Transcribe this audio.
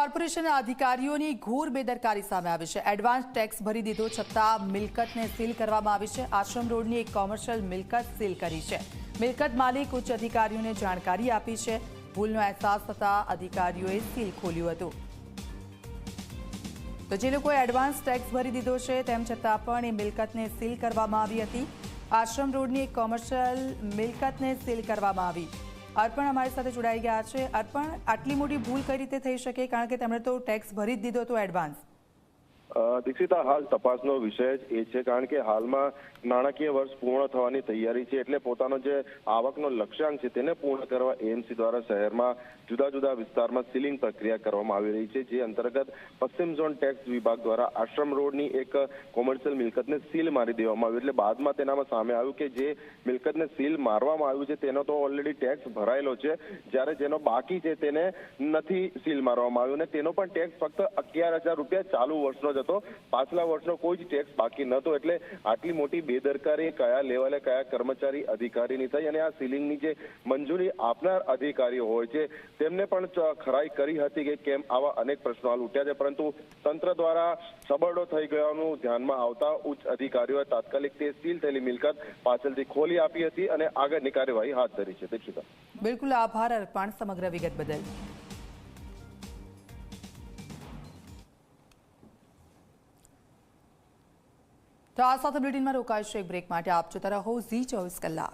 કોર્પોરેશનના અધિકારીઓની ઘોર બેદરકારી સામે આવી છે. એડવાન્સ ટેક્સ ભરી દીધો છતાં મિલકતને સીલ કરવામાં આવી છે. આશ્રમ રોડની એક કોમર્શિયલ મિલકત સીલ કરી છે. મિલકત માલિક ઉચ્ચ અધિકારીઓને જાણકારી આપી છે. ભૂલનો અહેસાસ થતાં અધિકારીઓએ સીલ ખોલ્યું હતું. તો જે લોકોએ એડવાન્સ ટેક્સ ભરી દીધો છે તેમ છતાં પણ એ મિલકતને સીલ કરવામાં આવી હતી. આશ્રમ રોડની એક કોમર્શિયલ મિલકતને સીલ કરવામાં આવી. અર્પણ અમારી સાથે જોડાઈ ગયા છે. અર્પણ, આટલી મોટી ભૂલ કઈ રીતે થઈ શકે? કારણ કે તેમણે તો ટેક્સ ભરી જ દીધો હતો એડવાન્સ દીક્ષિતા, હાલ તપાસનો વિષય જ એ છે કારણ કે હાલમાં નાણાકીય વર્ષ પૂર્ણ થવાની તૈયારી છે એટલે પોતાનો જે આવકનો લક્ષ્યાંક છે તેને પૂર્ણ કરવા એએમસી દ્વારા શહેરમાં જુદા જુદા વિસ્તારમાં સીલિંગ પ્રક્રિયા કરવામાં આવી રહી છે, જે અંતર્ગત પશ્ચિમ ઝોન ટેક્સ વિભાગ દ્વારા આશ્રમ રોડની એક કોમર્શિયલ મિલકતને સીલ મારી દેવામાં આવી એટલે બાદમાં તેનામાં સામે આવ્યું કે જે મિલકતને સીલ મારવામાં આવ્યું છે તેનો તો ઓલરેડી ટેક્સ ભરાયેલો છે, જ્યારે જેનો બાકી છે તેને નથી સીલ મારવામાં આવ્યું અને તેનો પણ ટેક્સ ફક્ત અગિયાર હજાર રૂપિયા ચાલુ વર્ષનો જ હતો. પાછલા વર્ષનો કોઈ જ ટેક્સ બાકી નહોતો એટલે આટલી મોટી બેદરકારી કયા લેવલે કયા કર્મચારી અધિકારીની થઈ અને આ સીલિંગની જે મંજૂરી આપનાર અધિકારીઓ હોય છે, તેમને પણ ખરાઈ કરી હતી કે કેમ આવા અનેક પ્રશ્નો હાલ ઉઠ્યા છે. પરંતુ તંત્ર દ્વારા સબરડો થઈ ગયાનું ધ્યાનમાં આવતા ઉચ્ચ અધિકારીઓએ તાત્કાલિક તે સીલ થયેલી મિલકત પાછળથી ખોલી આપી હતી અને આગળની કાર્યવાહી હાથ ધરી છે. દીક્ષિતા. બિલકુલ આભાર અર્પણ સમગ્ર વિગત બદલ. તો આ સાથે બુલેટિનમાં રોકાઈશું એક બ્રેક માટે. આપ જોતા રહો ઝી ચોવીસ કલાક.